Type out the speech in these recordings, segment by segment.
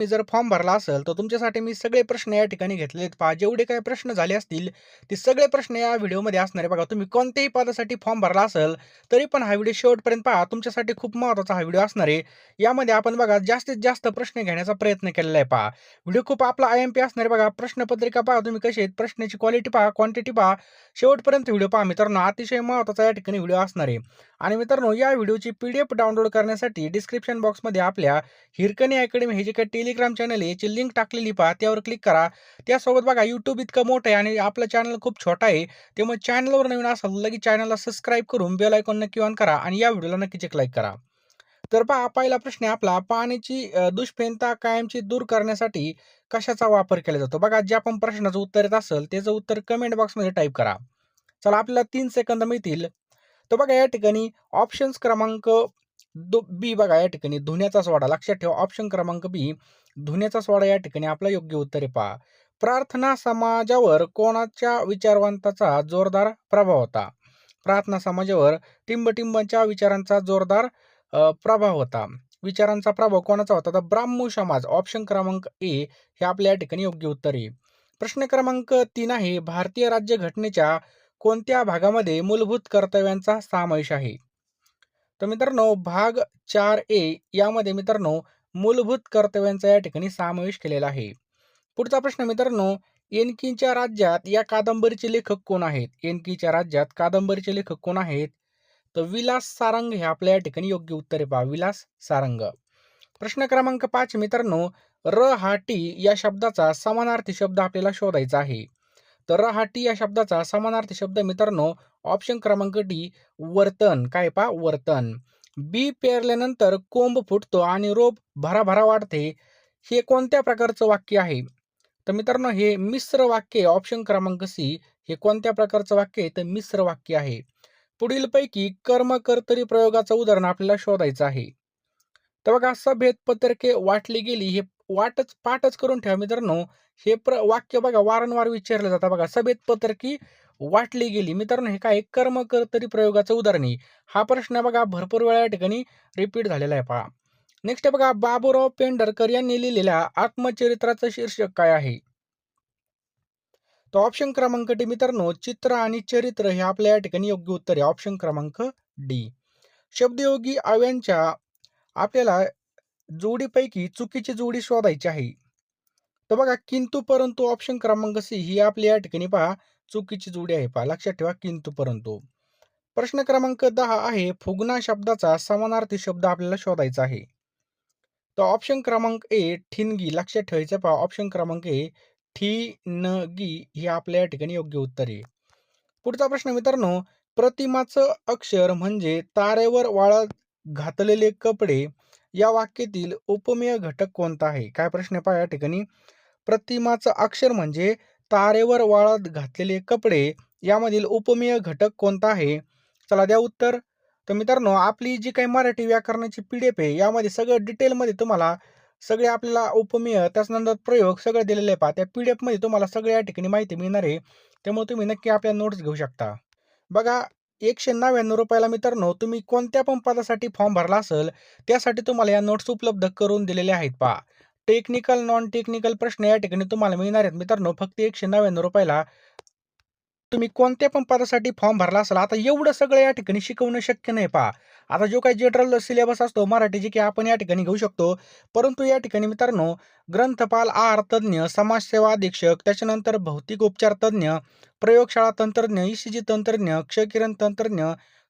तुम्ही जर फॉर्म भरला असेल तर तुमच्यासाठी मी सगळे प्रश्न या ठिकाणी घेतलेत पहा जेवढे काही प्रश्न झाले असतील ते सगळे प्रश्न या व्हिडिओमध्ये असणार आहे. बघा तुम्ही कोणत्याही पदासाठी फॉर्म भरला असेल तरी पण हा व्हिडिओ शेवटपर्यंत पहा. तुमच्यासाठी खूप महत्त्वाचा हा व्हिडिओ असणार आहे. यामध्ये आपण बघा जास्तीत जास्त प्रश्न घेण्याचा प्रयत्न केलेला आहे पहा. व्हिडिओ खूप आपला आय एम पी असणार आहे. बघा प्रश्नपत्रिका पहा तुम्ही कशी आहेत. प्रश्नाची क्वालिटी पहा क्वांटिटी पहा. शेवटपर्यंत व्हिडिओ पहा मित्रांनो. अतिशय महत्त्वाचा या ठिकाणी व्हिडिओ असणार आहे. आणि मित्रांनो या व्हिडिओची पी डी एफ डाउनलोड करण्यासाठी डिस्क्रिप्शन बॉक्समध्ये आपल्या हिरकणी अकॅडमी हे जे काही टेलिग्राम चॅनल आहे याची लिंक टाकलेली पहा त्यावर क्लिक करा. त्यासोबत बघा यूट्यूब इतकं मोठं आहे आणि आपलं चॅनल खूप छोटा आहे. त्यामुळे चॅनलवर नवीन असाल लगेच चॅनलला सबस्क्राईब करून बेल आयकॉन नक्की ऑन करा आणि या व्हिडिओला नक्कीच एक लाईक करा. तर पहा पहिला प्रश्न आहे आपला. पाण्याची दुष्पेनता कायमची दूर करण्यासाठी कशाचा वापर केला जातो? बघा ज्या पण प्रश्नाचं उत्तर येत असेल त्याचं उत्तर कमेंट बॉक्समध्ये टाईप करा. चला आपल्याला तीन सेकंद मिळतील. तर बघा या ठिकाणी ऑप्शन्स क्रमांक दो बी बघा या ठिकाणी धुण्याचा सोडा. लक्षात ठेवा ऑप्शन क्रमांक बी धुण्याचा सोडा या ठिकाणी आपला योग्य उत्तर आहे पहा. प्रार्थना समाजावर कोणाच्या विचारवंताचा जोरदार प्रभाव होता? प्रार्थना समाजावर टिंबटिंबांच्या विचारांचा जोरदार प्रभाव होता. विचारांचा प्रभाव कोणाचा होता? तर ब्राह्मू समाज ऑप्शन क्रमांक ए हे आपल्या या ठिकाणी योग्य उत्तर आहे. प्रश्न क्रमांक तीन आहे भारतीय राज्यघटनेच्या कोणत्या भागामध्ये मूलभूत कर्तव्यांचा समावेश आहे? तर मित्रांनो भाग चार ए यामध्ये मित्रांनो मूलभूत कर्तव्यांचा या ठिकाणी समावेश केलेला आहे. पुढचा प्रश्न मित्रांनो एनकीच्या राज्यात या कादंबरीचे लेखक कोण आहेत? एनकीच्या राज्यात कादंबरीचे लेखक कोण आहेत? तर विलास सारंग हे आपल्या या ठिकाणी योग्य उत्तर पहा. विलास सारंग. प्रश्न क्रमांक पाच मित्रांनो र हा टी या शब्दाचा समानार्थी शब्द आपल्याला शोधायचा आहे. तर र या शब्दाचा समानार्थी शब्द मित्रांनो. ऑप्शन क्रमांक डी वर्तन. काय पा वर्तन. बी पेरल्यानंतर कोंब फुटतो आणि रोप भराभरा वाढते. हे कोणत्या प्रकारचं वाक्य आहे? तर मित्रांनो हे मिश्र वाक्य ऑप्शन क्रमांक सी हे कोणत्या प्रकारचं वाक्य आहे? तर मिश्र वाक्य आहे. पुढीलपैकी कर्म कर्तरी प्रयोगाचं उदाहरण आपल्याला शोधायचं आहे. तर बघा सभेत पत्रके वाटली गेली हे वाटच पाठच करून ठेवा मित्रांनो. हे प्र वाक्य बघा वारंवार विचारलं जातं बघा. सभेत पत्रकी वाटली गेली. मित्रांनो हे काय कर्म कर्तरी प्रयोगाचं उदाहरण आहे. हा प्रश्न बघा भरपूर वेळा या ठिकाणी रिपीट झालेला आहे पहा. नेक्स्ट बघा बाबूराव पेंढरकर यांनी लिहिलेल्या आत्मचरित्राचं शीर्षक काय आहे? तर ऑप्शन क्रमांक डी मित्रांनो. चित्र आणि चरित्र हे आपल्या या ठिकाणी योग्य उत्तर आहे. ऑप्शन क्रमांक डी. शब्दयोगी आव्यांच्या आपल्याला जोडीपैकी चुकीची जोडी शोधायची आहे. तर बघा किंतु परंतु ऑप्शन क्रमांक सी ही आपल्या या ठिकाणी पहा चुकीची जोडी आहे पहा. लक्षात ठेवा किंतु परंतु. प्रश्न क्रमांक दहा आहे फुगना शब्दाचा समानार्थी शब्द आपल्याला शोधायचा आहे. तर ऑप्शन क्रमांक ए ठिणगी. लक्षात ठेवायचं पहा ऑप्शन क्रमांक ए ठिणगी हे आपल्या या ठिकाणी योग्य उत्तर आहे. पुढचा प्रश्न मित्रांनो प्रतिमाचं अक्षर म्हणजे तारेवर वाळत घातलेले कपडे या वाक्यातील उपमेय घटक कोणता आहे? काय प्रश्न पहा या ठिकाणी. प्रतिमाचं अक्षर म्हणजे तारेवर वाळत घातलेले कपडे. यामधील उपमेय घटक कोणता आहे? चला द्या उत्तर. तर मित्रांनो आपली जी काही मराठी व्याकरणाची पी डी एफ आहे यामध्ये सगळं डिटेलमध्ये तुम्हाला सगळे आपल्याला उपमेय त्याच्यानंतर प्रयोग सगळं दिलेले आहे पहा. त्या पी डी एफमध्ये तुम्हाला सगळ्या ठिकाणी माहिती मिळणार आहे. त्यामुळे तुम्ही नक्की आपल्या नोट्स घेऊ शकता. बघा एकशे नव्याण्णव रुपयाला मित्रांनो तुम्ही कोणत्या पण पदासाठी फॉर्म भरला असेल त्यासाठी तुम्हाला या नोट्स उपलब्ध करून दिलेल्या आहेत पहा. टेक्निकल नॉन टेक्निकल प्रश्न या ठिकाणी तुम्हाला मिळणार आहेत मित्रांनो. फक्त एकशे नव्याण्णव रुपयाला तुम्ही कोणत्या पण पदासाठी फॉर्म भरला असाल आता एवढं सगळं या ठिकाणी शिकवणं शक्य नाही पहा. आता जो काही जनरल सिलेबस असतो मराठीचे की आपण या ठिकाणी घेऊ शकतो. परंतु या ठिकाणी मित्रांनो ग्रंथपाल आहार तज्ज्ञ समाजसेवा अधीक्षक त्याच्यानंतर भौतिक उपचार तज्ज्ञ प्रयोगशाळा तंत्रज्ञ ईसीजी तंत्रज्ञ क्षकिरण तंत्रज्ञ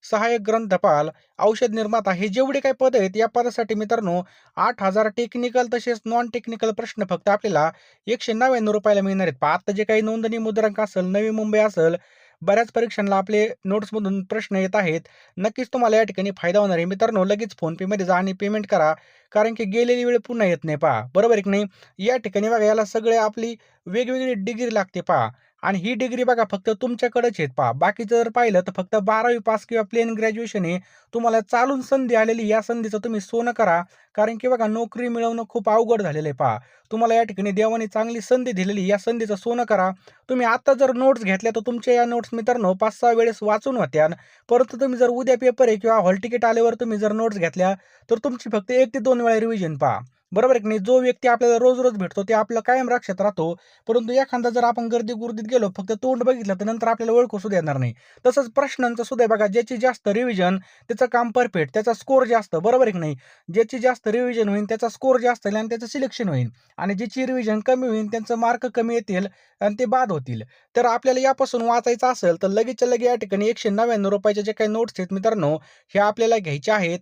सहाय्यक ग्रंथपाल औषध निर्माता हे जेवढे काही पद आहेत या पदासाठी मित्रांनो आठ हजार टेक्निकल तसेच नॉन टेक्निकल प्रश्न फक्त आपल्याला एकशे नव्याण्णव रुपयाला मिळणार आहेत. पहा आता जे काही नोंदणी मुद्रांक असेल नवी मुंबई असेल बऱ्याच परीक्षांना आपले नोट्समधून प्रश्न येत आहेत. नक्कीच तुम्हाला या ठिकाणी फायदा होणार आहे. मित्रांनो लगेच फोनपेमध्ये जा आणि पेमेंट करा. कारण की गेलेली वेळ पुन्हा येत नाही पहा. बरोबर आहे की नाही? या ठिकाणी बघा याला सगळे आपली वेगवेगळी डिग्री लागते पहा. आणि ही डिग्री बघा फक्त तुमच्याकडेच आहेत पहा बाकीचं जर पाहिलं तर फक्त बारावी पास किंवा प्लेन ग्रॅज्युएशन आहे. तुम्हाला चालून संधी आलेली या संधीचं तुम्ही सोनं करा. कारण की बघा नोकरी मिळवणं खूप अवघड झालेलं आहे. पहा तुम्हाला या ठिकाणी देवाने चांगली संधी दिलेली या संधीचं सोनं करा. तुम्ही आता जर नोट्स घेतल्या तर तुमच्या या नोट्स मित्रांनो पाच सहा वेळेस वाचून होत्या. परंतु तुम्ही जर उद्या पेपर आहे किंवा हॉल तिकीट आल्यावर तुम्ही जर नोट्स घेतल्या तर तुमची फक्त एक ते दोन वेळा रिव्हिजन पहा. बरोबर आहे की नाही? जो व्यक्ती आपल्याला रोज-रोज भेटतो ते आपलं कायम लक्षात राहतो. परंतु एखादा जर आपण गर्दी-गुर्दीत गेलो, फक्त तोंड बघितलं तर नंतर आपल्याला ओळखू सुद्धा येणार नाही. तसंच प्रश्नांचं सुद्धा बघा, ज्याची जास्त रिव्हिजन त्याचं काम परफेक्ट, त्याचा स्कोर जास्त, बरोबर आहे की नाही? ज्याची जास्त रिव्हिजन होईल त्याचा स्कोर जास्त येईल आणि त्याचं सिलेक्शन होईल आणि ज्याची रिव्हिजन कमी होईल त्यांचं मार्क कमी येतील आणि ते बाद होतील. तर आपल्याला यापासून वाचायचं असेल तर लगेचच्या लगे या ठिकाणी एकशे नव्याण्णव रुपयाचे जे काही नोट्स आहेत मित्रांनो, हे आपल्याला घ्यायचे आहेत.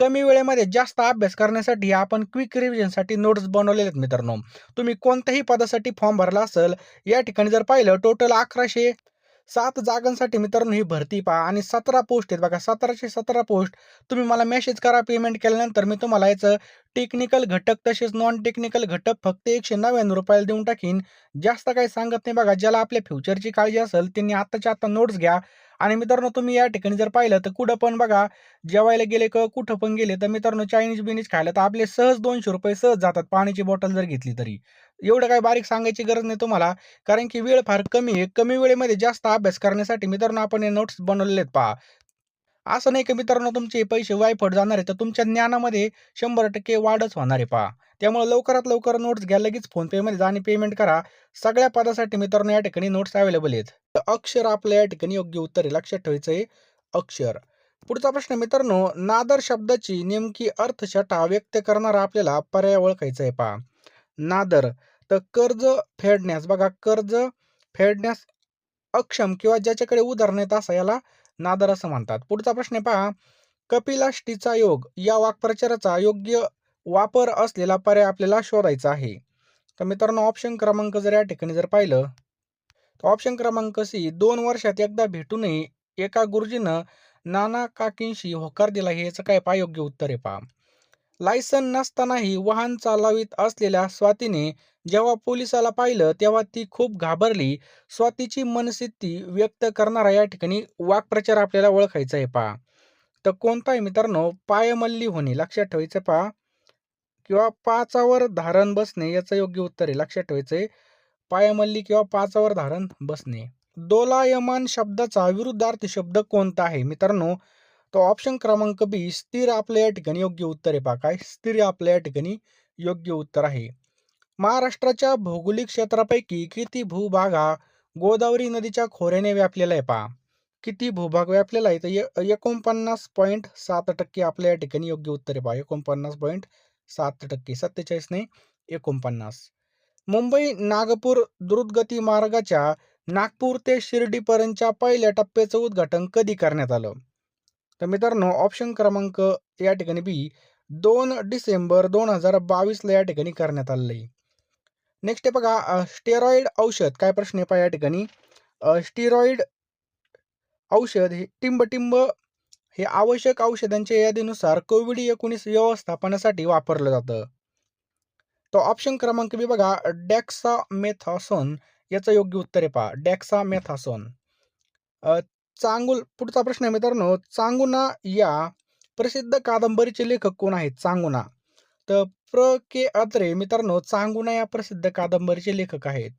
कमी वेळेमध्ये जास्त अभ्यास करण्यासाठी आपण क्विक रिव्हिजनसाठी नोट्स बनवलेले आहेत मित्रांनो. तुम्ही कोणत्याही पदासाठी फॉर्म भरला असेल, या ठिकाणी जर पाहिलं टोटल 1107 जागांसाठी मित्रांनो ही भरती पहा आणि 17 पोस्ट आहेत बघा. 1717 पोस्ट तुम्ही मला मेसेज करा पेमेंट केल्यानंतर मी तुम्हाला याचं टेक्निकल घटक तसेच नॉन टेक्निकल घटक फक्त ₹199 देऊन टाकीन. जास्त काही सांगत नाही बघा. ज्याला आपल्या फ्युचरची काळजी असेल त्यांनी आत्ताच्या आत्ता नोट्स घ्या आणि मित्रांनो तुम्ही या ठिकाणी जर पाहिलं तर कुठं पण बघा जेवायला गेले का कुठं पण गेले तर मित्रांनो चायनीज-बिनीज खायला तर आपले सहज ₹200 सहज जातात पाण्याची बॉटल जर घेतली तरी. एवढं काही बारीक सांगायची गरज नाही तुम्हाला कारण की वेळ फार कमी आहे. कमी वेळेमध्ये जास्त अभ्यास करण्यासाठी मित्रांनो आपण हे नोट्स बनवलेले आहेत पहा. असं नाही की मित्रांनो तुमचे पैसे वायफट जाणार आहे, तर तुमच्या ज्ञानामध्ये 100% वाढच होणार आहे पहा. त्यामुळे लवकरात लवकर नोट्स घ्या. लगेच फोनपेमध्ये जा आणि पेमेंट करा. सगळ्या पदासाठी मित्रांनो या ठिकाणी नोट्स अवेलेबल आहेत. तर अक्षर आपल्या या ठिकाणी योग्य उत्तर आहे. लक्षात ठेवायचं आहे अक्षर. पुढचा प्रश्न मित्रांनो, नादर शब्दाची नेमकी अर्थछटा व्यक्त करणारा आपल्याला पर्याय ओळखायचा आहे पहा. नादर तर कर्ज फेडण्यास बघा कर्ज फेडण्यास अक्षम किंवा ज्याच्याकडे उदाहरण आहेत असा याला नादर असं म्हणतात. पुढचा प्रश्न आहे पहा, कपिलाष्टीचा योग या वाक्प्रचाराचा योग्य वापर असलेला पर्याय आपल्याला शोधायचा आहे. तर मित्रांनो ऑप्शन क्रमांक जर या ठिकाणी जर पाहिलं तर ऑप्शन क्रमांक सी दोन वर्षात एकदा भेटूनही एका गुरुजीनं नाना काकींशी होकार दिला हे याचं काय पहा योग्य उत्तर आहे पहा. लायसन नसतानाही वाहन चालवीत असलेल्या स्वातीने जेव्हा पोलिसाला पाहिलं तेव्हा ती खूप घाबरली. स्वातीची मनस्थिती व्यक्त करणारा या ठिकाणी वाक्प्रचार आपल्याला ओळखायचा आहे पहा. तर कोणता आहे मित्रांनो? पायमल्ली होणे. लक्षात ठेवायचं पहा किंवा पाचावर धारण बसणे याचं योग्य उत्तर आहे. लक्षात ठेवायचं आहे. पायमल्ली किंवा पाचावर धारण बसणे. दोलायमान शब्दाचा विरुद्धार्थी शब्द कोणता आहे? मित्रांनो तो ऑप्शन क्रमांक बी स्थिर आपल्या ठिकाणी योग्य उत्तर आहे पहा. काय? स्थिर आपल्या ठिकाणी योग्य उत्तर आहे. महाराष्ट्राच्या भौगोलिक क्षेत्रापैकी किती भूभाग हा गोदावरी नदीच्या खोऱ्याने व्यापलेला आहे पहा. किती भूभाग व्यापलेला आहे? तर ए 49.7% आपलं या ठिकाणी योग्य उत्तर आहे पहा. 49.7% 47 नाही 49. मुंबई नागपूर द्रुतगती मार्गाच्या नागपूर ते शिर्डीपर्यंतच्या पहिल्या टप्प्याचं उद्घाटन कधी करण्यात आलं? तर मित्रांनो ऑप्शन क्रमांक या ठिकाणी बी दोन डिसेंबर दोन हजार बावीसला या ठिकाणी करण्यात आलेलं आहे. नेक्स्ट आहे बघा स्टेरॉइड औषध काय प्रश्न आहे पहा या ठिकाणी स्टेरॉइड औषध हे टिंबटिंब हे आवश्यक औषधांच्या यादीनुसार कोविड-19 व्यवस्थापनासाठी वापरलं जातं. तर ऑप्शन क्रमांक बी बघा डॅक्सा मेथासोन याचं योग्य उत्तर आहे पहा. डेक्सामेथासोन. चांगुल पुढचा प्रश्न आहे मित्रांनो, चांगुना या प्रसिद्ध कादंबरीचे लेखक कोण आहेत? चांगुना. तर प्र. के. अत्रे मित्रांनो चांगुना या प्रसिद्ध कादंबरीचे लेखक आहेत.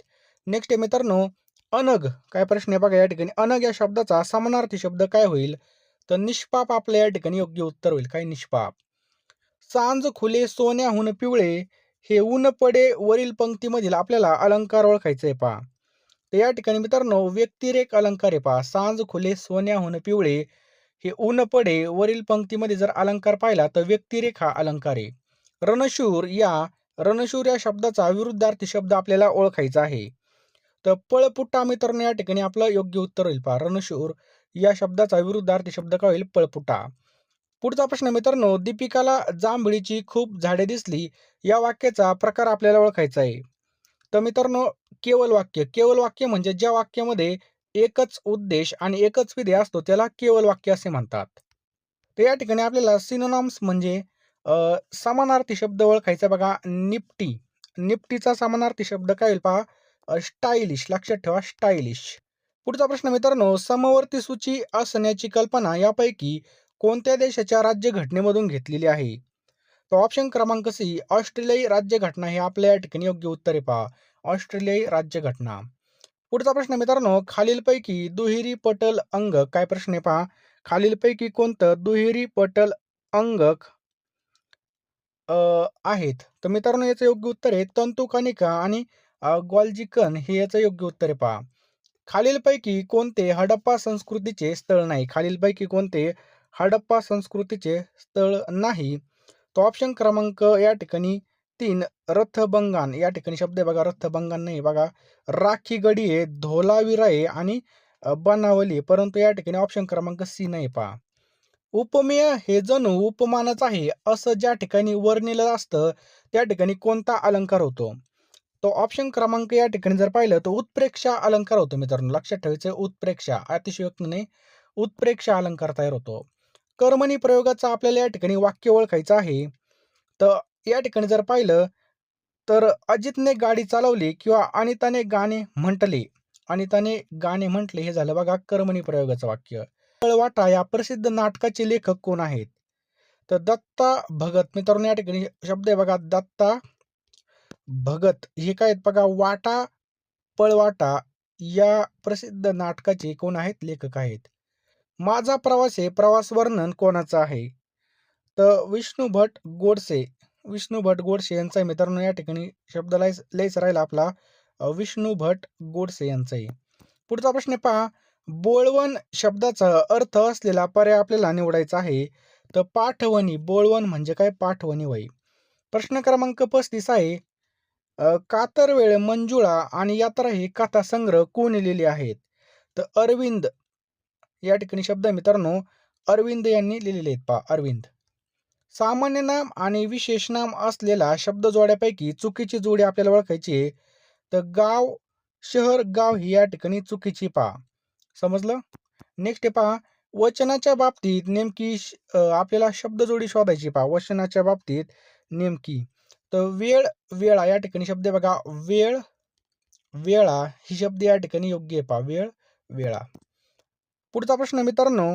नेक्स्ट आहे मित्रांनो, अनग काय प्रश्न आहे बघा या ठिकाणी अनग या शब्दाचा समानार्थी शब्द काय होईल? तर निष्पाप आपलं या ठिकाणी योग्य उत्तर होईल. काय निष्पाप. सांज खुले सोन्याहून पिवळे हे ऊन पडे वरील पंक्तीमधील आपल्याला अलंकार ओळखायचं आहे पहा. तर या ठिकाणी मित्रांनो व्यक्तिरेख अलंकार आहे पहा. सांज खुले सोन्याहून पिवळे हे ऊन पडे वरील पंक्तीमध्ये जर अलंकार पाहिला तर व्यक्तिरेख हा अलंकार आहे. रणशूर या रणशूर या शब्दाचा विरुद्धार्थी शब्द आपल्याला ओळखायचा आहे. तर पळपुटा मित्रांनो या ठिकाणी आपलं योग्य उत्तर होईल पहा. रणशूर या शब्दाचा विरुद्धार्थी शब्द काय होईल? पळपुटा. पुढचा प्रश्न मित्रांनो, दीपिकाला जांभळीची खूप झाडे दिसली या वाक्याचा प्रकार आपल्याला ओळखायचा आहे. तर मित्रांनो केवल वाक्य. केवल वाक्य म्हणजे ज्या वाक्यामध्ये एकच उद्देश आणि एकच विधेय असतो त्याला केवल वाक्य असे म्हणतात. तर या ठिकाणी आपल्याला सिनोनॉम्स म्हणजे समानार्थी शब्द ओळखायचा बघा. निपटी निपटीचा समानार्थी शब्द काय होईल पहा? स्टायलिश. लक्षात ठेवा स्टायलिश. पुढचा प्रश्न मित्रांनो, समवर्ती सूची असण्याची कल्पना यापैकी कोणत्या देशाच्या राज्यघटनेमधून घेतलेली आहे? तर ऑप्शन क्रमांक सी ऑस्ट्रेलियाई राज्यघटना हे आपल्या या ठिकाणी योग्य उत्तरे पहा. ऑस्ट्रेलियाई राज्यघटना. पुढचा प्रश्न मित्रांनो, खालीलपैकी दुहेरी पटल अंग काय प्रश्न आहे पहा. खालीलपैकी कोणतं दुहेरी पटल अंगक आहेत. तर मित्रांनो याचं योग्य उत्तर आहे तंतुकणिका आणि ग्वाल्जिकन हे याचं योग्य उत्तर आहे पहा. खालीलपैकी कोणते हडप्पा संस्कृतीचे स्थळ नाही? खालीलपैकी कोणते हडप्पा संस्कृतीचे स्थळ नाही? तो ऑप्शन क्रमांक या ठिकाणी तीन रथबंगान या ठिकाणी शब्द आहे बघा रथबंगान नाही बघा. राखी गडी आहे, धोलावीरा आहे आणि बनावली परंतु या ठिकाणी ऑप्शन क्रमांक सी नाही पहा. उपमेय हे जणू उपमानच आहे असं ज्या ठिकाणी वर्णिलं असतं त्या ठिकाणी कोणता अलंकार होतो? तो ऑप्शन क्रमांक या ठिकाणी जर पाहिलं तर उत्प्रेक्षा अलंकार होतो मित्रांनो. लक्षात ठेवायचं उत्प्रेक्षा अतिशयोक्ती नाही, उत्प्रेक्षा अलंकार तयार होतो. कर्मणी प्रयोगाचं आपल्याला या ठिकाणी वाक्य ओळखायचं आहे. तर या ठिकाणी जर पाहिलं तर अजितने गाडी चालवली किंवा अनिताने गाणे म्हटले. अनिताने गाणे म्हटले हे झालं बघा कर्मणी प्रयोगाचं वाक्य. पळवाटा या प्रसिद्ध नाटकाचे लेखक कोण आहेत? तर दत्ता भगत मित्रांनो या ठिकाणी शब्द आहे बघा दत्ता भगत हे काय आहेत बघा वाटा पळवाटा या प्रसिद्ध नाटकाचे कोण आहेत? लेखक आहेत. माझा प्रवास हे प्रवास वर्णन कोणाचं आहे? तर विष्णू भट गोडसे. विष्णू भट गोडसे यांचा आहे मित्रांनो या ठिकाणी शब्द लाय लयच राहिला आपला विष्णू भट गोडसे यांचा आहे. पुढचा प्रश्न पहा. बोळवण शब्दाचा अर्थ असलेला पर्याय आपल्याला निवडायचा आहे. तर पाठवणी. बोळवण म्हणजे काय? पाठवणी वय प्रश्न क्रमांक 35 आहे. कातरवेळ, मंजुळा आणि यात्रा ही कथासंग्रह कोण लिहिले आहेत? तर अरविंद या ठिकाणी शब्द मित्रांनो अरविंद यांनी लिहिलेले आहेत पहा अरविंद. सामान्य नाम आणि विशेष नाम असलेल्या शब्दजोड्यापैकी चुकीची जोडी आपल्याला ओळखायची आहे. तर गाव, शहर, गाव ही या ठिकाणी चुकीची पहा. समजलं? नेक्स्ट आहे पहा वचनाच्या बाबतीत नेमकी श आपल्याला शब्दजोडी शोधायची पहा. वचनाच्या बाबतीत नेमकी. तर वेळ, वेळा या ठिकाणी शब्द बघा वेळ, वेळा ही शब्द या ठिकाणी योग्य आहे पहा. वेळ, वेळा. पुढचा प्रश्न मित्रांनो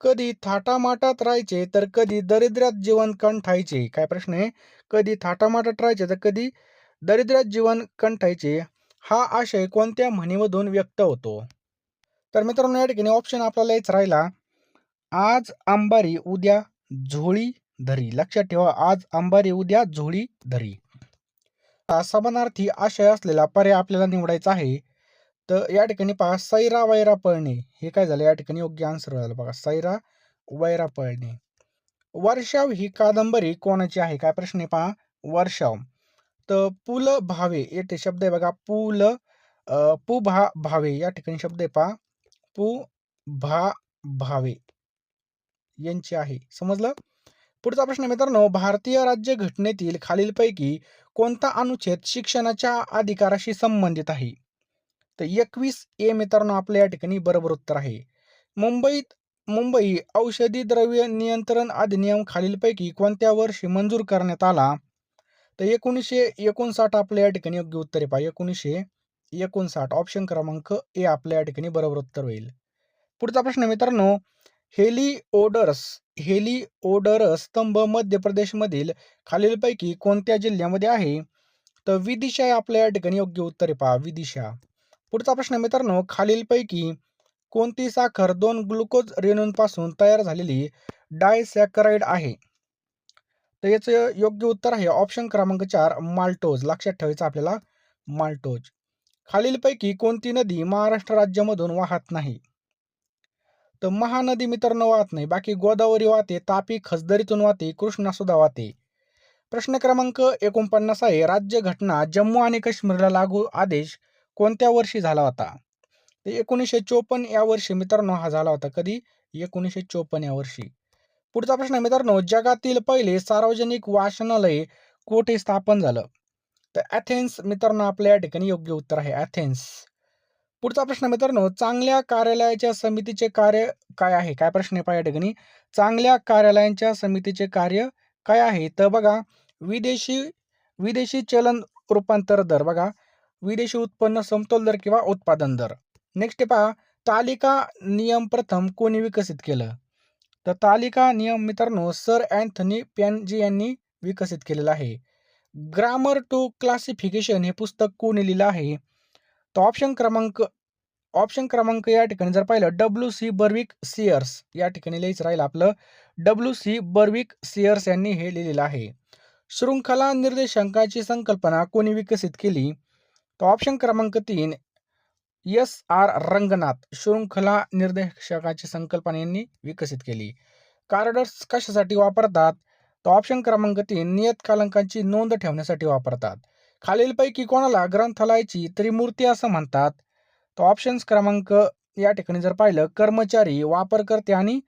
कधी थाटामाटात राहायचे तर कधी दरिद्र्यात जीवन कंठायचे. काय प्रश्न आहे? कधी थाटामाटात राहायचे तर कधी दरिद्र्यात जीवन कंठायचे. हा आशय कोणत्या म्हणीमधून व्यक्त होतो? तर मित्रांनो या ठिकाणी ऑप्शन आपल्याला हेच राहिला. आज अंबारी उद्या झोळी धरी. लक्षात ठेवा आज अंबारी उद्या झोळी धरी. समानार्थी आशय असलेला पर्याय आपल्याला निवडायचा आहे. तर या ठिकाणी पहा सैरा वैरा पळणे हे काय झालं या ठिकाणी योग्य आन्सर झालं बघा सैरा वैरा पळणे. वर्षाव ही कादंबरी कोणाची आहे? काय प्रश्न आहे पहा वर्षाव. तर पु. ल. भावे येथे शब्द आहे बघा पु. ल. पु. भा. भावे या ठिकाणी शब्द आहे पहा पु. भा. भावे यांची आहे. समजलं? पुढचा प्रश्न मित्रांनो भारतीय राज्य घटनेतील खालीलपैकी कोणता अनुच्छेद शिक्षणाच्या अधिकाराशी संबंधित आहे? तर 21 ए मित्रांनो आपल्या या ठिकाणी बरोबर उत्तर आहे. मुंबईत मुंबई औषधी द्रव्य नियंत्रण अधिनियम खालीलपैकी कोणत्या वर्षी मंजूर करण्यात आला? तर एकोणीसशे एकोणसाठ आपल्या या ठिकाणी योग्य उत्तर आहे पहा 1959 ऑप्शन क्रमांक ए आपल्या या ठिकाणी बरोबर उत्तर होईल. पुढचा प्रश्न मित्रांनो हेलिओडरस हेलिओडरस स्तंभ मध्य प्रदेशमधील खालीलपैकी कोणत्या जिल्ह्यामध्ये आहे? तर विदिशा आपल्या या ठिकाणी योग्य उत्तर आहे पहा विदिशा. पुढचा प्रश्न मित्रांनो खालीलपैकी कोणती साखर दोन ग्लुकोज रेणूंपासून तयार झालेली डायसॅकराइड आहे? तर याचं योग्य उत्तर आहे ऑप्शन क्रमांक चार माल्टोज. लक्षात ठेवायचं आपल्याला माल्टोज. खालीलपैकी कोणती नदी महाराष्ट्र राज्यामधून वाहत नाही? तर महानदी मित्रांनो वाहत नाही. बाकी गोदावरी वाहते, तापी खसदरीतून वाहते, कृष्णा सुद्धा वाहते. प्रश्न क्रमांक 49 आहे राज्यघटना जम्मू आणि काश्मीरला लागू आदेश कोणत्या वर्षी झाला होता? तर 1954 या वर्षी मित्रांनो हा झाला होता. कधी? 1954 या वर्षी. पुढचा प्रश्न आहे मित्रांनो जगातील पहिले सार्वजनिक वाचनालय कोठे स्थापन झालं? तर ॲथेन्स मित्रांनो आपल्या या ठिकाणी योग्य उत्तर आहे ॲथेन्स. पुढचा प्रश्न मित्रांनो चांगल्या कार्यालयाच्या समितीचे कार्य काय आहे? काय प्रश्न आहे पहा या ठिकाणी चांगल्या कार्यालयांच्या समितीचे कार्य काय आहे? तर बघा विदेशी विदेशी चलन रूपांतर दर बघा विदेशी उत्पन्न समतोल दर किंवा उत्पादन दर. नेक्स्ट पहा तालिका नियम प्रथम कोणी विकसित केलं? तर तालिका नियम मित्रांनो सर अँथनी पॅनजी यांनी विकसित केलेलं आहे. ग्रामर टू क्लासिफिकेशन हे पुस्तक कोणी लिहिलं आहे? तर ऑप्शन क्रमांक ऑप्शन क्रमांक या ठिकाणी जर पाहिलं डब्ल्यू सी बर्विक सियर्स या ठिकाणी लिहायचं राहील आपलं डब्ल्यू सी बर्विक सियर्स यांनी हे लिहिलेलं आहे शृंखला निर्देशांकाची संकल्पना कोणी विकसित केली तर ऑप्शन क्रमांक तीन एस आर रंगनाथ शृंखला निर्देशकाची संकल्पना यांनी विकसित केली. कार्डर्स कशासाठी वापरतात? तर ऑप्शन क्रमांक तीन नियतकालंकांची नोंद ठेवण्यासाठी वापरतात. खालीलपैकी कोणाला ग्रंथालयाची त्रिमूर्ती असं म्हणतात? तर ऑप्शन्स क्रमांक या ठिकाणी जर पाहिलं कर्मचारी वापरकर्ते आणि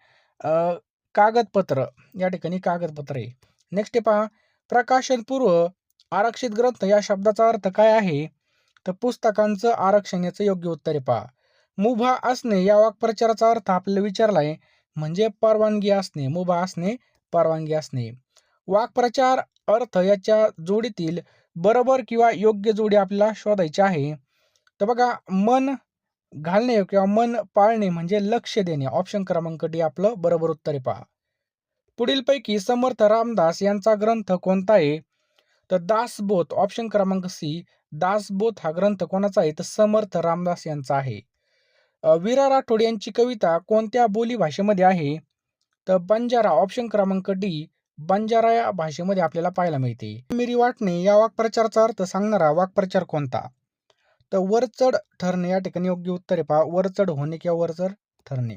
कागदपत्र. या ठिकाणी कागदपत्र. आहे नेक्स्ट पहा प्रकाशनपूर्व आरक्षित ग्रंथ या शब्दाचा अर्थ काय आहे? तर पुस्तकांचं आरक्षण याचं योग्य उत्तर पहा. मुभा असणे या वाक्प्रचाराचा अर्थ आपल्याला विचारलाय म्हणजे परवानगी असणे. मुभा असणे परवानगी असणे. वाक्प्रचार अर्थ याच्या जोडीतील बरोबर किंवा योग्य जोडी आपल्याला शोधायची आहे. तर बघा मन घालणे किंवा मन पाळणे म्हणजे लक्ष देणे. ऑप्शन क्रमांक डी आपलं बरोबर उत्तर आहे पहा. पुढीलपैकी समर्थ रामदास यांचा ग्रंथ कोणता आहे? तर दासबोध ऑप्शन क्रमांक सी दासबोध हा ग्रंथ कोणाचा आहे? तर समर्थ रामदास यांचा आहे. वीरा विरा राठोड यांची कविता कोणत्या बोली भाषेमध्ये आहे? तर बंजारा ऑप्शन क्रमांक डी बंजारा या भाषेमध्ये आपल्याला पाहायला मिळते. मिरी वाटणे या वाक्प्रचाराचा अर्थ सांगणारा वाक्प्रचार कोणता? तर वरचढ ठरणे या ठिकाणी योग्य उत्तर आहे पहा वरचढ होणे किंवा वरचढ ठरणे.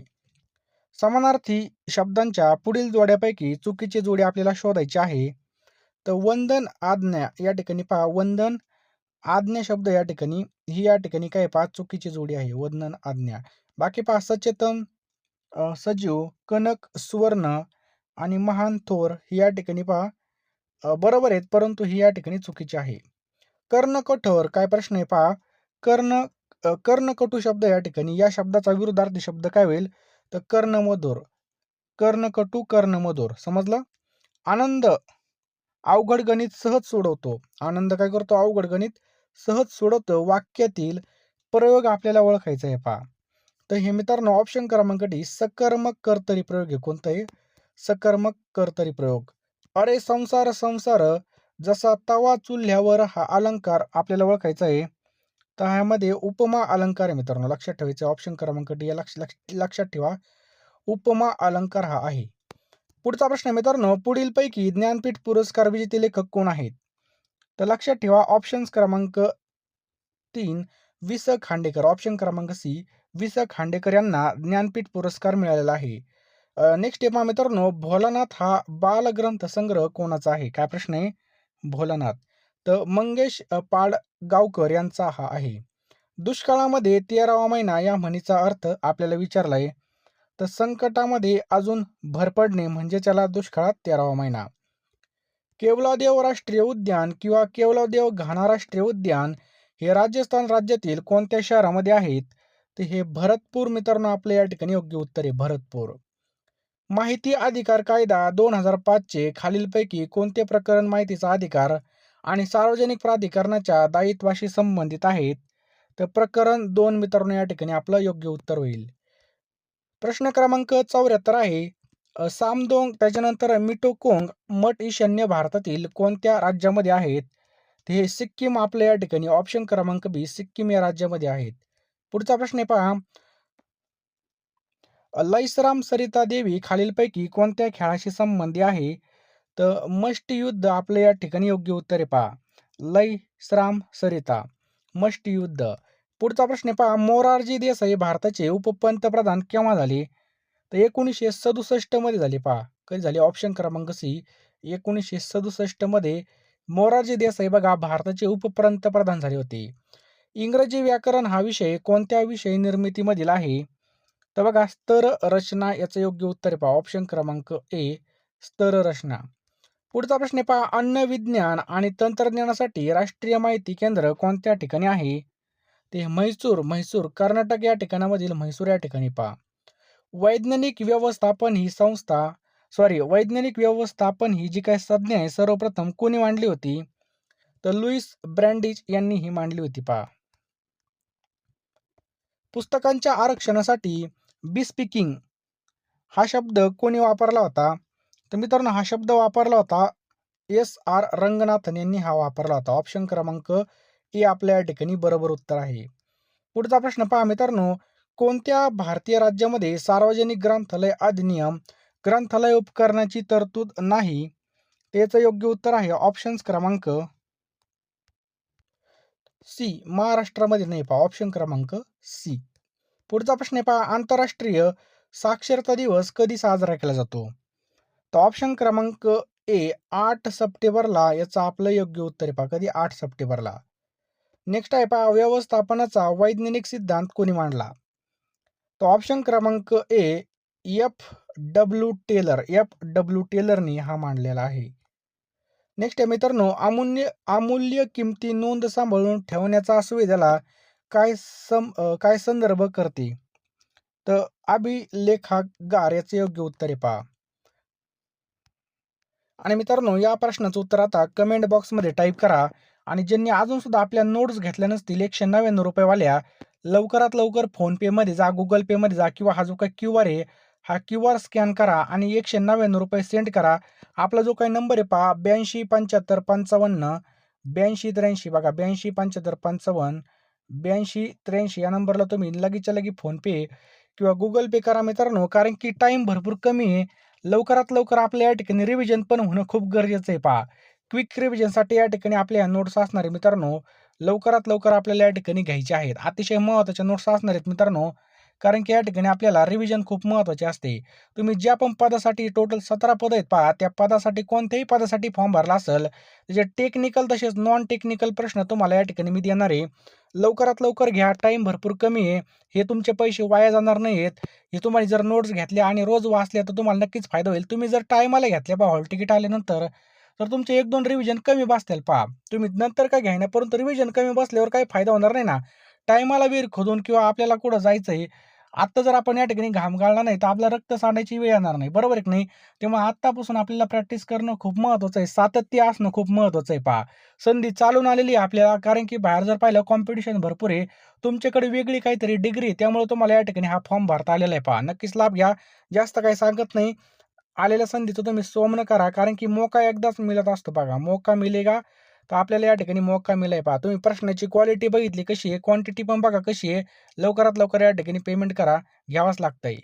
समानार्थी शब्दांच्या पुढील जोड्यापैकी चुकीची जोडी आपल्याला शोधायची आहे. तर वंदन आज्ञा या ठिकाणी पहा. वंदन आज्ञा शब्द या ठिकाणी ही या ठिकाणी काय पहा चुकीची जोडी आहे. वंदन आज्ञा. बाकी पहा सचेतन सजीव कनक सुवर्ण आणि महान थोर ही या ठिकाणी पहा बरोबर आहेत परंतु ही या ठिकाणी चुकीची आहे. कर्ण कठोर काय प्रश्न आहे पहा. कर्ण कर्णकटू शब्द या ठिकाणी या शब्दाचा विरुद्धार्थी शब्द काय होईल? तर कर्णमधोर कर्णकटू कर्णमधोर समजलं? आनंद अवघड गणित सहज सोडवतो. आनंद काय करतो? अवघड गणित सहज सोडवतो. वाक्यातील प्रयोग आपल्याला ओळखायचा आहे पहा. तर हे मित्रांनो ऑप्शन क्रमांक डी सकर्मक कर्तरी प्रयोग आहे. कोणतं आहे सकर्मक कर्तरी प्रयोग. अरे संसार संसार जसा तवा चुल्ह्यावर हा अलंकार आपल्याला ओळखायचा आहे. तर ह्यामध्ये उपमा अलंकार आहे मित्रांनो. लक्षात ठेवायचं. ऑप्शन क्रमांक डी या लक्ष लक्ष- लक्षात ठेवा. उपमा अलंकार हा आहे. पुढचा प्रश्न मित्रांनो पुढीलपैकी ज्ञानपीठ पुरस्कार विजेते लेखक कोण आहेत? तर लक्षात ठेवा ऑप्शन्स क्रमांक तीन वि स खांडेकर ऑप्शन क्रमांक सी वि स खांडेकर यांना ज्ञानपीठ पुरस्कार मिळालेला आहे. नेक्स्ट आहे पहा मित्रांनो भोलानाथ हा बालग्रंथ संग्रह कोणाचा आहे? काय प्रश्न आहे? भोलानाथ. तर मंगेश पाडगावकर यांचा हा आहे. दुष्काळामध्ये तेरावा महिना या म्हणीचा अर्थ आपल्याला विचारला आहे तर संकटामध्ये अजून भर पडणे म्हणजे त्याला दुष्काळात तेरावा महिना. केवलादेव राष्ट्रीय उद्यान किंवा केवलादेव घाना राष्ट्रीय उद्यान हे राजस्थान राज्यातील कोणत्या शहरामध्ये आहेत? तर हे भरतपूर मित्रांनो आपले या ठिकाणी योग्य उत्तर आहे भरतपूर. माहिती अधिकार कायदा दोन हजार पाचचे खालीलपैकी कोणते प्रकरण माहितीचा अधिकार आणि सार्वजनिक प्राधिकरणाच्या दायित्वाशी संबंधित आहेत? तर प्रकरण दोन मित्रांनो या ठिकाणी आपलं योग्य उत्तर होईल. प्रश्न क्रमांक चौऱ्याहत्तर आहे. सामदोंग त्याच्यानंतर मिटोकोंग मठ ईशान्य भारतातील कोणत्या राज्यामध्ये आहेत? ते हे सिक्कीम आपल्या या ठिकाणी. ऑप्शन क्रमांक बी सिक्कीम या राज्यामध्ये आहेत. पुढचा प्रश्न आहे पहा. लैसराम सरिता देवी खालीलपैकी कोणत्या खेळाशी संबंधी आहे? तर मष्टयुद्ध आपल्या या ठिकाणी योग्य उत्तर आहे पहा. लैसराम सरिता मष्टयुद्ध पुढचा प्रश्न पहा मोरारजी देसाई भारताचे उपपंतप्रधान केव्हा झाले? तर एकोणीसशे सदुसष्टमध्ये झाले पहा. कधी झाले? ऑप्शन क्रमांक सी एकोणीसशे सदुसष्टमध्ये मोरारजी देसाई बघा भारताचे उपपंतप्रधान झाले होते. इंग्रजी व्याकरण हा विषय कोणत्या विषय निर्मितीमधील आहे? तर बघा स्तर रचना याचं योग्य उत्तर पहा. ऑप्शन क्रमांक ए स्तर रचना. पुढचा प्रश्न पहा अन्न विज्ञान आणि तंत्रज्ञानासाठी राष्ट्रीय माहिती केंद्र कोणत्या ठिकाणी आहे? ते म्हैसूर म्हैसूर कर्नाटक या ठिकाणामधील म्हैसूर या ठिकाणी पहा. वैज्ञानिक व्यवस्थापन ही संस्था सॉरी वैज्ञानिक व्यवस्थापन ही जी काही संज्ञा आहे सर्वप्रथम कोणी मांडली होती? तर लुईस ब्रँडिज यांनी ही मांडली होती पहा. पुस्तकांच्या आरक्षणासाठी बी स्पीकिंग हा शब्द कोणी वापरला होता? तर मित्रांनो हा शब्द वापरला होता एस आर रंगनाथन यांनी. हा वापरला होता. ऑप्शन क्रमांक ए आपल्या या ठिकाणी बरोबर उत्तर आहे. पुढचा प्रश्न पहा मित्रांनो. कोणत्या भारतीय राज्यामध्ये सार्वजनिक ग्रंथालय अधिनियम ग्रंथालय उपकरणाची तरतूद नाही? त्याचं योग्य उत्तर आहे ऑप्शन्स क्रमांक सी महाराष्ट्रामध्ये नाही पहा ऑप्शन क्रमांक सी पुढचा प्रश्न पहा आंतरराष्ट्रीय साक्षरता दिवस कधी साजरा केला जातो? तर ऑप्शन क्रमांक ए आठ सप्टेंबरला याचं आपलं योग्य उत्तर आहे पहा कधी? आठ सप्टेंबरला. नेक्स्ट आहे पहा व्यवस्थापनाचा वैज्ञानिक सिद्धांत कोणी मांडला? तर ऑप्शन क्रमांक A F W Taylor F W टेलरनी हा मांडलेला आहे. नेक्स्ट आहे मित्रांनो अमूल्य अमूल्य किमती नोंद सांभाळून ठेवण्याचा सुविधेला काय सम काय संदर्भ करते? तर अभिलेखागार याचे योग्य उत्तर आहे पहा. आणि मित्रांनो या प्रश्नाचं उत्तर आता कमेंट बॉक्समध्ये टाईप करा. आणि ज्यांनी अजून सुद्धा आपल्या नोट्स घेतल्या नसतील एकशे नव्याण्णव रुपयेवाल्या लवकरात लवकर फोनपेमध्ये जा गुगल पेमध्ये जा किंवा हा जो काही क्यू आर आहे हा क्यू आर स्कॅन करा आणि एकशे नव्याण्णव रुपये सेंड करा. आपला जो काही नंबर आहे पहा ब्याऐंशी पंच्याहत्तर पंचावन्न ब्याऐंशी त्र्याऐंशी बघा ब्याऐंशी पंच्याहत्तर पंचावन्न ब्याऐंशी त्र्याऐंशी या नंबरला तुम्ही लगेचच्या लगे फोनपे किंवा गुगल पे करा मित्रांनो कारण की टाईम भरपूर कमी आहे. लवकरात लवकर आपल्या या ठिकाणी रिव्हिजन पण होणं खूप गरजेचं आहे पहा. क्विक रिव्हिजनसाठी या ठिकाणी आपल्या नोट्स असणार आहेत मित्रांनो लवकरात लवकर आपल्याला या ठिकाणी घ्यायचे आहेत. अतिशय महत्त्वाच्या नोट्स असणार आहेत मित्रांनो कारण की या ठिकाणी आपल्याला रिव्हिजन खूप महत्त्वाचे असते. तुम्ही ज्या पण पदासाठी टोटल सतरा पद आहेत पहा त्या पदासाठी कोणत्याही पदासाठी फॉर्म भरला असेल त्याचे टेक्निकल तसेच नॉन टेक्निकल प्रश्न तुम्हाला या ठिकाणी मी देणार आहे. लवकरात लवकर घ्या टाईम भरपूर कमी आहे. हे तुमचे पैसे वाया जाणार नाही आहेत हे तुम्हाला जर नोट्स घेतल्या आणि रोज वाचल्या तर तुम्हाला नक्कीच फायदा होईल. तुम्ही जर टायमाला घेतल्या पहा हॉल तिकीट आल्यानंतर तर तुमचे एक दोन रिव्हिजन कमी बसतील पहा. तुम्ही नंतर काय घ्यायना परंतु रिव्हिजन कमी बसल्यावर काही फायदा होणार नाही ना. टायमाला विहीर खोदून किंवा आपल्याला कुठं जायचं आहे आत्ता जर आपण या ठिकाणी घाम गाळला नाही तर आपला रक्त सांडायची वेळ येणार नाही. बरोबर की नाही? तेव्हा आत्तापासून आपल्याला प्रॅक्टिस करणं खूप महत्त्वाचं आहे. सातत्य असणं खूप महत्त्वाचं आहे पहा. संधी चालून आलेली आहे आपल्याला कारण की बाहेर जर पाहिलं कॉम्पिटिशन भरपूर आहे. तुमच्याकडे वेगळी काहीतरी डिग्री त्यामुळे तुम्हाला या ठिकाणी हा फॉर्म भरता आलेला आहे पहा. नक्कीच लाभ घ्या. जास्त काही सांगत नाही. आलेल्या संधीचं तुम्ही सोमनं करा कारण की मोका एकदाच मिळत असतो बघा. मोका मिलेगा तर आपल्याला या ठिकाणी मोका मिळाय पहा. तुम्ही प्रश्नाची क्वालिटी बघितली कशी आहे? क्वांटिटी पण बघा कशी आहे. लवकरात लवकर या ठिकाणी पेमेंट करा. घ्यावाच लागतंय.